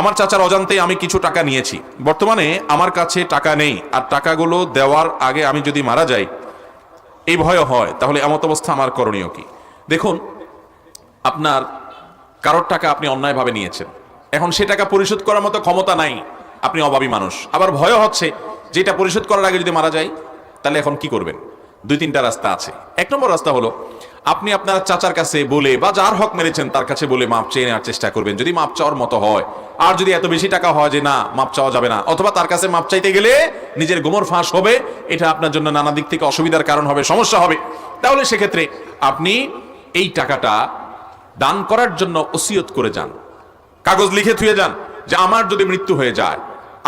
আমার চাচার অজান্তেই আমি কিছু টাকা নিয়েছি। বর্তমানে আমার কাছে টাকা নেই, আর টাকাগুলো দেওয়ার আগে আমি যদি মারা যাই, এই ভয় হয়, তাহলে এমত অবস্থা আমার করণীয় কি? দেখুন, আপনার কারোর টাকা আপনি অন্যায়ভাবে নিয়েছেন। এখন সে টাকা পরিশোধ করার মতো ক্ষমতা নাই, আপনি অভাবী মানুষ। আবার ভয়ও হচ্ছে যেটা পরিশোধ করার আগে যদি মারা যায় তাহলে এখন কি করবেন? দুই তিনটা রাস্তা আছে। এক নম্বর রাস্তা হলো আপনি আপনার চাচার কাছে বলে বা যার হক মেরেছেন তার কাছে বলে মাপ চেয়ে নেওয়ার চেষ্টা করবেন। যদি মাপ চাওয়ার মতো হয়, আর যদি এত বেশি টাকা হয় যে না, মাপ চাওয়া যাবে না, অথবা তার কাছে মাপ চাইতে গেলে নিজের গোমর ফাঁস হবে, এটা আপনার জন্য নানা দিক থেকে অসুবিধার কারণ হবে, সমস্যা হবে। তাহলে সেক্ষেত্রে আপনি এই টাকাটা দান করার জন্য ওসিয়ত করে যান। কাগজ লিখে থুয়ে যান যে আমার যদি মৃত্যু হয়ে যায়,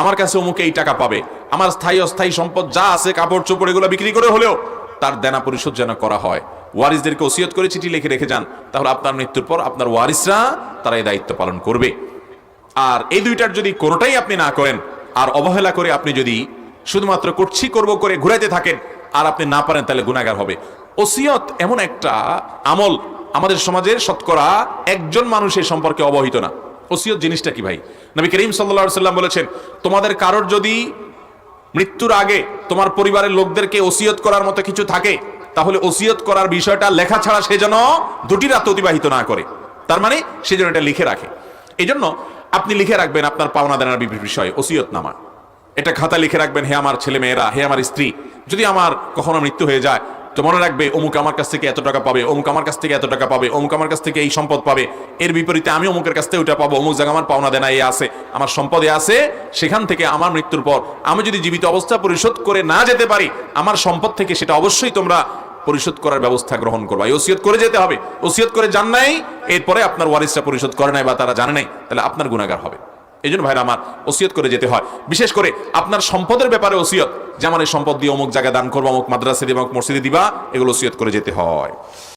আমার কাছে অমুকে এই টাকা পাবে। আমার স্থায়ী অস্থায়ী সম্পদ যা আছে, কাপড় চোপড় এগুলো বিক্রি করে হলেও তার দেনা পরিশোধ যেন করা হয়। ওয়ারিসদেরকে ওসিয়ত করে চিঠি লিখে রেখে যান। তাহলে আপনার মৃত্যুর পর আপনার ওয়ারিসরা তারা এই দায়িত্ব পালন করবে। আর এই দুইটার যদি কোনোটাই আপনি না করেন, আর অবহেলা করে আপনি যদি শুধুমাত্র করছি করব করে ঘুরাইতে থাকেন, আর আপনি না পারেন, তাহলে গুণাগার হবে। ওসিয়ত এমন একটা আমল আমাদের সমাজের শতকরা একজন মানুষের সম্পর্কে অবহিত না। ওসিয়ত জিনিসটা কি ভাই? নবী করিম সাল্লা সাল্লাম বলেছেন, তোমাদের কারোর যদি মৃত্যুর আগে তোমার পরিবারের লোকদেরকে ওসিয়ত করার মতো কিছু থাকে তাহলে ওসিয়ত করার বিষয়টা লেখা ছাড়া সে যেন দুটি রাত অতিবাহিত না করে। তার মানে সে যেন এটা লিখে রাখে। এই জন্য আপনি লিখে রাখবেন আপনার পাওনা দেনার বিষয়ে, ওসিয়ত নামা। এটা খাতা লিখে রাখবেন, হে আমার ছেলে মেয়েরা হে আমার স্ত্রী, যদি আমার কখনো মৃত্যু হয়ে যায় তো মনে রাখবে, অমুক আমার কাছ থেকে এত টাকা পাবে, অমুক আমার কাছ থেকে এত টাকা পাবে, অমুক আমার কাছ থেকে এই সম্পদ পাবে। এর বিপরীতে আমি অমুকের কাছ থেকে ওটা পাবো, অমুক জায়গা আমার পাওনা দেনা এ আছে, আমার সম্পদে আছে, সেখান থেকে আমার মৃত্যুর পর। আমি যদি জীবিত অবস্থা পরিশোধ করে না যেতে পারি, আমার সম্পদ থেকে সেটা অবশ্যই তোমরা পরিশোধ করার ব্যবস্থা গ্রহণ করবা। এই ওসিয়ত করে যেতে হবে। ওসিয়ত করে জান নাই, এরপরে আপনার ওয়ারিসটা পরিশোধ করে নাই বা তারা জানে নাই, তাহলে আপনার গুণাগার হবে। এই জন্য ভাইরা আমার ওসিয়ত করে যেতে হয়। বিশেষ করে আপনার সম্পদের ব্যাপারে ওসিয়ত। যেমন এই সম্পদ দিয়ে অমুক জায়গায় দান করব, অমুক মাদ্রাসা দিবা, অমুক মসজিদে দিবা, এগুলো সিয়ত করে যেতে হয়।